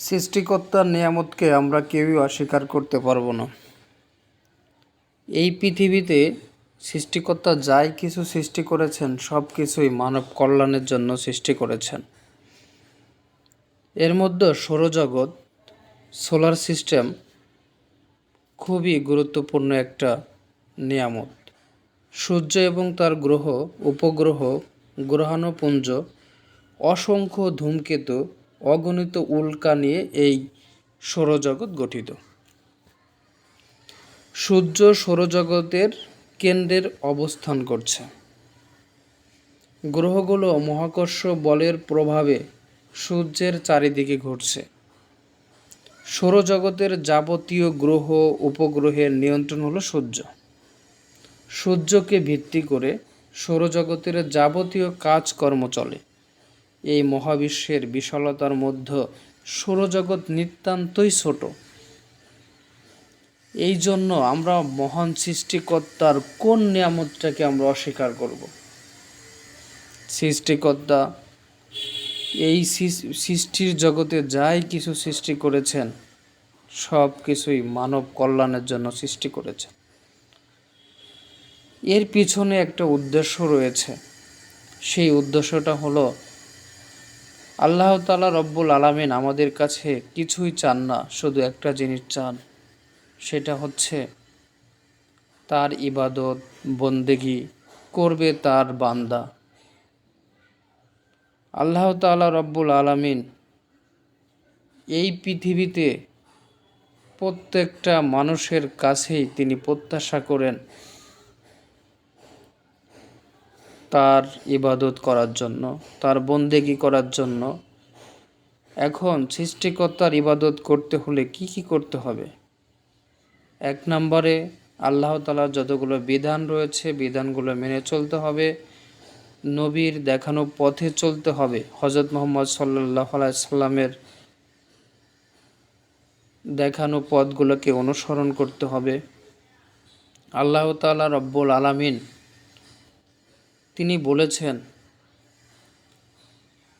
সৃষ্টিকর্তার নিয়ামতকে আমরা কেউই অস্বীকার করতে পারব না। এই পৃথিবীতে সৃষ্টিকর্তা যাই কিছু সৃষ্টি করেছেন, সব কিছুই মানব কল্যাণের জন্য সৃষ্টি করেছেন। এর মধ্যে সৌরজগৎ, সোলার সিস্টেম খুবই গুরুত্বপূর্ণ একটা নিয়ামত। সূর্য এবং তার গ্রহ, উপগ্রহ, গ্রহাণুপুঞ্জ, অসংখ্য ধূমকেতু অগণিত উল্কা নিয়ে এই সৌরজগৎ গঠিত। সূর্য সৌরজগতের কেন্দ্রের অবস্থান করছে। গ্রহগুলো মহাকর্ষ বলের প্রভাবে সূর্যের চারিদিকে ঘুরছে। সৌরজগতের যাবতীয় গ্রহ উপগ্রহের নিয়ন্ত্রণ হলো সূর্য। সূর্যকে ভিত্তি করে সৌরজগতের যাবতীয় কাজকর্ম চলে। এই মহাবিশ্বের বিশালতার মধ্যে সৌরজগৎ নিতান্তই ছোট। এই জন্য আমরা মহান সৃষ্টিকর্তার কোন নিয়ামতটাকে আমরা অস্বীকার করব? সৃষ্টিকর্তা, এই সৃষ্টির জগতে যাই কিছু সৃষ্টি করেছেন, সব কিছুই মানব কল্যাণের জন্য সৃষ্টি করেছেন। এর পিছনে একটা উদ্দেশ্য রয়েছে। সেই উদ্দেশ্যটা হলো আল্লাহ তালা রব্বুল আলামিন আমাদের কাছে কিছুই চান না, শুধু একটা জিনিস চান। সেটা হচ্ছে তার ইবাদত, বন্দেগি করবে তার বান্দা। আল্লাহ তালা রব্বুল আলামিন এই পৃথিবীতে প্রত্যেকটা মানুষের কাছেই তিনি প্রত্যাশা করেন তার ইবাদত করার জন্য, তার বন্দেগি করার জন্য। এখন সৃষ্টিকর্তার ইবাদত করতে হলে কি কি করতে হবে? এক নম্বরে, আল্লাহ তালার যতগুলো বিধান রয়েছে, বিধানগুলো মেনে চলতে হবে। নবীর দেখানো পথে চলতে হবে। হজরত মোহাম্মদ সাল্লাহ সাল্লামের দেখানো পথগুলোকে অনুসরণ করতে হবে। আল্লাহ তালা রব্বুল আলামিন তিনি বলেছেন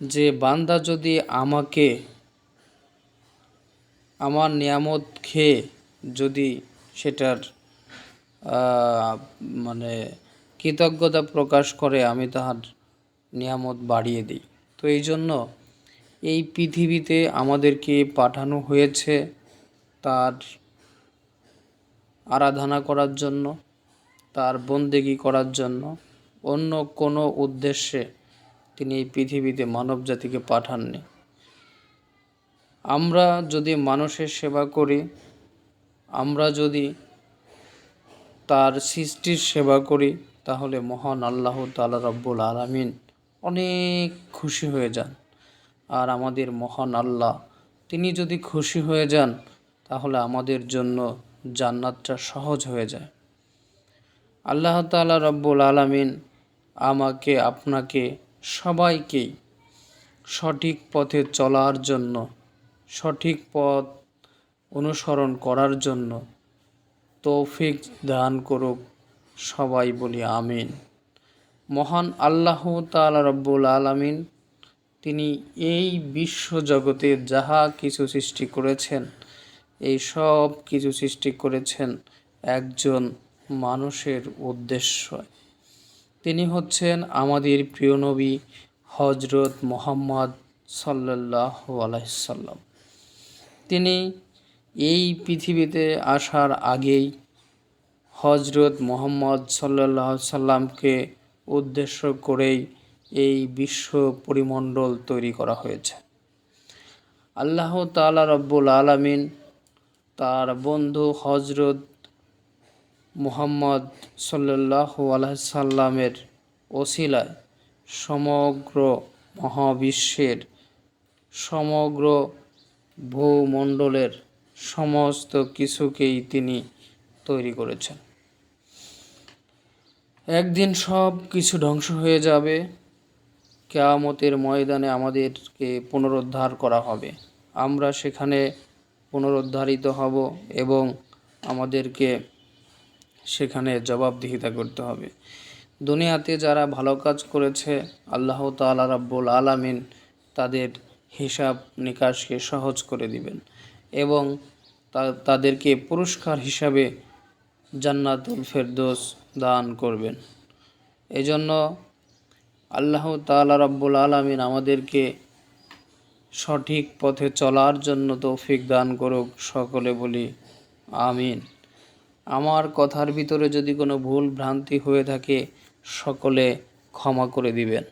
যে, বান্দা যদি আমাকে আমার নিয়ামত খেয়ে যদি সেটার মানে কৃতজ্ঞতা প্রকাশ করে, আমি তাহার নিয়ামত বাড়িয়ে দিই। তো এই জন্য এই পৃথিবীতে আমাদেরকে পাঠানো হয়েছে তার আরাধনা করার জন্য, তার বন্দেগি করার জন্য। অন্য কোনো উদ্দেশ্যে তিনি এই পৃথিবীতে মানব জাতিকে পাঠাননি। আমরা যদি মানুষের সেবা করি, আমরা যদি তার সৃষ্টির সেবা করি, তাহলে মহান আল্লাহ তালা রব্বুল আলমিন অনেক খুশি হয়ে যান। আর আমাদের মহান আল্লাহ, তিনি যদি খুশি হয়ে যান, তাহলে আমাদের জন্য জান্নাতটা সহজ হয়ে যায়। আল্লাহ তালা রব্বুল আলমিন আমাকে, আপনাকে, সবাইকেই সঠিক পথে চলার জন্য, সঠিক পথ অনুসরণ করার জন্য তৌফিক দান করুক সবাই বলি আমিন। মহান আল্লাহ তাআলা রব্বুল আলামিন, তিনি এই বিশ্ব জগতে যাহা কিছু সৃষ্টি করেছেন, এই সব কিছু সৃষ্টি করেছেন একজন মানুষের উদ্দেশ্য। তিনি হচ্ছেন আমাদের প্রিয় নবী হজরত মোহাম্মদ সাল্লাহ আলাইসাল্লাম তিনি এই পৃথিবীতে আসার আগেই হজরত মোহাম্মদ সাল্লাহ সাল্লামকে উদ্দেশ্য করেই এই বিশ্ব পরিমণ্ডল তৈরি করা হয়েছে। আল্লাহ তাআলা রব্বুল আলামিন তার বন্ধু হজরত মুহাম্মদ সাল্লাহ সাল্লামের ওসিলায় সমগ্র মহাবিশ্বের, সমগ্র ভূমণ্ডলের সমস্ত কিছুকেই তিনি তৈরি করেছেন। একদিন সব কিছু ধ্বংস হয়ে যাবে। কেয়ামতের ময়দানে আমাদেরকে পুনরুদ্ধার করা হবে। আমরা সেখানে পুনরুদ্ধারিত হব এবং আমাদেরকে সেখানে জবাবদিহিতা করতে হবে। দুনিয়াতে যারা ভালো কাজ করেছে, আল্লাহ তাআলা রাব্বুল আলামিন তাদের হিসাব নিকাশকে সহজ করে দিবেন এবং তাদেরকে পুরস্কার হিসাবে জান্নাতুল ফেরদোস দান করবেন। এজন্য আল্লাহ তাআলা রাব্বুল আলামিন আমাদেরকে সঠিক পথে চলার জন্য তৌফিক দান করুক সকলে বলি, আমিন। আমার কথার ভিতরে যদি কোনো ভুল ভ্রান্তি হয়ে থাকে সকলে ক্ষমা করে দিবেন।